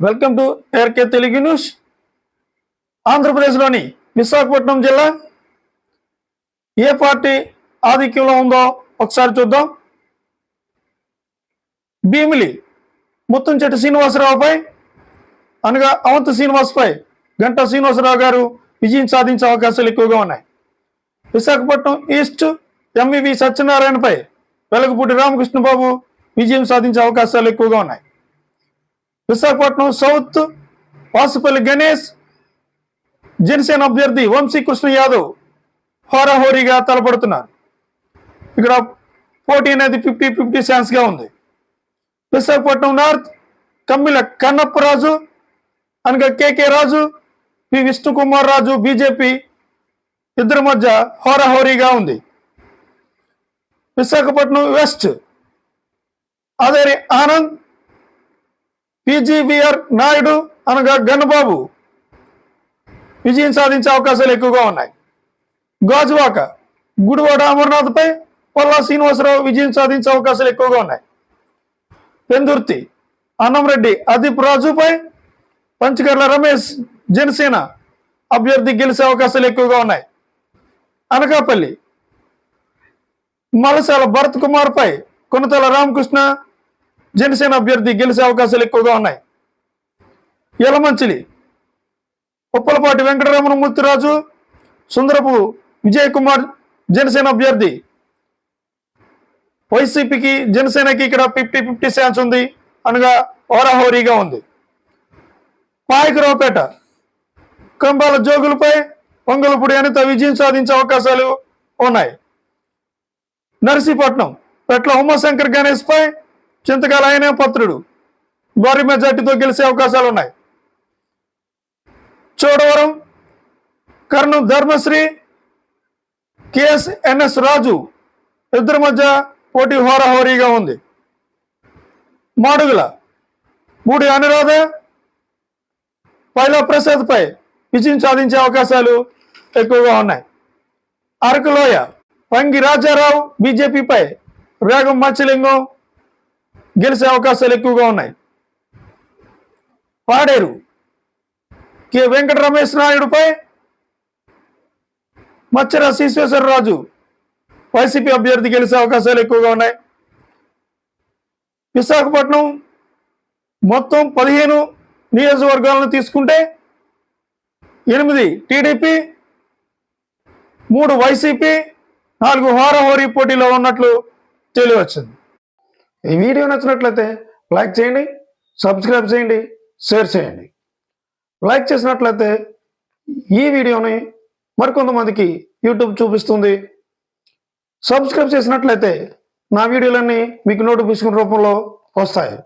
Welcome to RK Telugu news. ఆంధ్రప్రదేశ్లోని విశాఖపట్నం జిల్లా ఏ party ఆధిక్యంలో ఉందో ఒకసారి చూద్దాం. భీమిలి ముత్తంచెట్టి శ్రీనివాసరావుపై అనగా అవంత శ్రీనివాస్పై గంటా శ్రీనివాసరావు గారు విజయం సాధించే అవకాశాలు ఎక్కువగా ఉన్నాయి. విశాఖపట్నం ఈస్ట్ ఎంవివి సత్యనారాయణపై వెలగపూటి రామకృష్ణబాబు విజయం సాధించే అవకాశాలు ఎక్కువగా ఉన్నాయి. విశాఖపట్నం సౌత్ వాసుపల్లి గణేష్ జనసేన అభ్యర్థి వంశీకృష్ణ యాదవ్ హోరాహోరీగా తలపడుతున్నారు. ఇక్కడ పోటీ అనేది ఫిఫ్టీ ఫిఫ్టీ గా ఉంది. విశాఖపట్నం నార్త్ కమ్మిల కన్నప్పరాజు అనగా KK Raju P Vishnukumar Raju BJP ఇద్దరి మధ్య హోరాహోరీగా ఉంది. విశాఖపట్నం వెస్ట్ అదే ఆనంద్ పీజీవీఆర్ నాయుడు అనగా గన్నబాబు. విజయం సాధించే అవకాశాలు ఎక్కువగా ఉన్నాయి. గాజువాక గుడివాడ అమర్నాథ్పై పొల్లా శ్రీనివాసరావు విజయం సాధించే అవకాశాలు ఎక్కువగా ఉన్నాయి. పెందుర్తి అన్నంరెడ్డి అదీప్ రాజుపై పంచకర్ల రమేష్ జనసేన అభ్యర్థి గెలిచే అవకాశాలు ఎక్కువగా ఉన్నాయి. అనకాపల్లి మలసాల భరత్ కుమార్పై కొనతల రామకృష్ణ జనసేన అభ్యర్థి గెలిచే అవకాశాలు ఎక్కువగా ఉన్నాయి. ఎలమంచిలి ఉప్పలపాటి వెంకటరమణ మూర్తిరాజు సుందరపు విజయ్ కుమార్ జనసేన అభ్యర్థి. వైసీపీకి జనసేనకి ఇక్కడ ఫిఫ్టీ ఫిఫ్టీ ఛాన్స్ ఉంది అనగా హోరాహోరీగా ఉంది. పాయకరావుపేట కంబాల జోగులపై పొంగలపూడి అనిత విజయం సాధించే అవకాశాలు ఉన్నాయి. నర్సీపట్నం పెట్ల ఉమాశంకర్ గణేష్ పై చింతకాల ఆయనే పత్రుడు. భారీ మెజార్టీతో గెలిచే అవకాశాలు ఉన్నాయి చోడవరం కర్ణం ధర్మశ్రీ కేఎస్ ఎన్ఎస్ రాజు ఇద్దరి మధ్య పోటీ హోరాహోరీగా ఉంది. మాడుగుల మూడి అనురాధ పైలా ప్రసాద్పై విజయం సాధించే అవకాశాలు ఎక్కువగా ఉన్నాయి. అరకులోయ పంగి రాజారావు బీజేపీపై రేగం మత్స్యలింగం గెలిచే అవకాశాలు ఎక్కువగా ఉన్నాయి. పాడేరు. కె. వెంకట రమేష్ నాయుడుపై మచ్చర శీశ్వేశ్వరరాజు వైసీపీ అభ్యర్థి గెలిచే అవకాశాలు ఎక్కువగా ఉన్నాయి. విశాఖపట్నం మొత్తం పదిహేను నియోజకవర్గాలను తీసుకుంటే ఎనిమిది టీడీపీ మూడు వైసీపీ నాలుగు హోరహోరీ పోటీలో ఉన్నట్లు తెలియవచ్చింది. ఈ వీడియో నచ్చినట్లయితే లైక్ చేయండి సబ్స్క్రైబ్ చేయండి షేర్ చేయండి. లైక్ చేసినట్లయితే ఈ వీడియోని మరికొంతమందికి యూట్యూబ్ చూపిస్తుంది. సబ్స్క్రైబ్ చేసినట్లయితే నా వీడియోలన్నీ మీకు నోటిఫికేషన్ రూపంలో వస్తాయి.